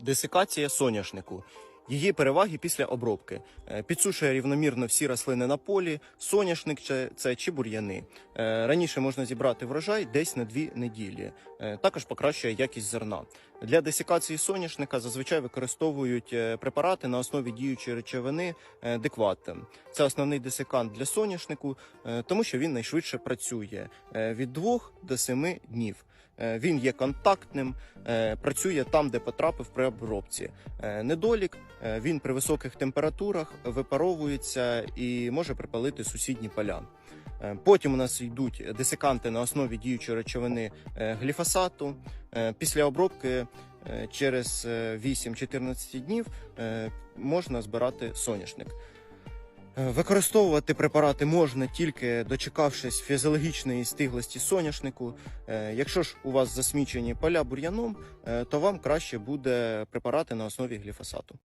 Десикація соняшнику. Її переваги після обробки Е, підсушує рівномірно всі рослини на полі, соняшник це, чи бур'яни. Е, Раніше можна зібрати врожай десь на дві неділі. Е, Також покращує якість зерна. Для десикації соняшника зазвичай використовують е, препарати на основі діючої речовини е. Це основний десикант для соняшнику, е, тому що він найшвидше працює від 2 до 7 днів. Він є контактним, працює там, де потрапив при обробці. Недолік він при високих температурах випаровується і може припалити сусідні поля. Потім у нас йдуть десиканти на основі діючої речовини гліфосату. Е, Після обробки е, через е, 8-14 днів е, можна збирати соняшник. Використовувати препарати можна тільки дочекавшись фізіологічної стиглості соняшнику. Якщо ж у вас засмічені поля бур'яном, то вам краще буде препарати на основі гліфосату.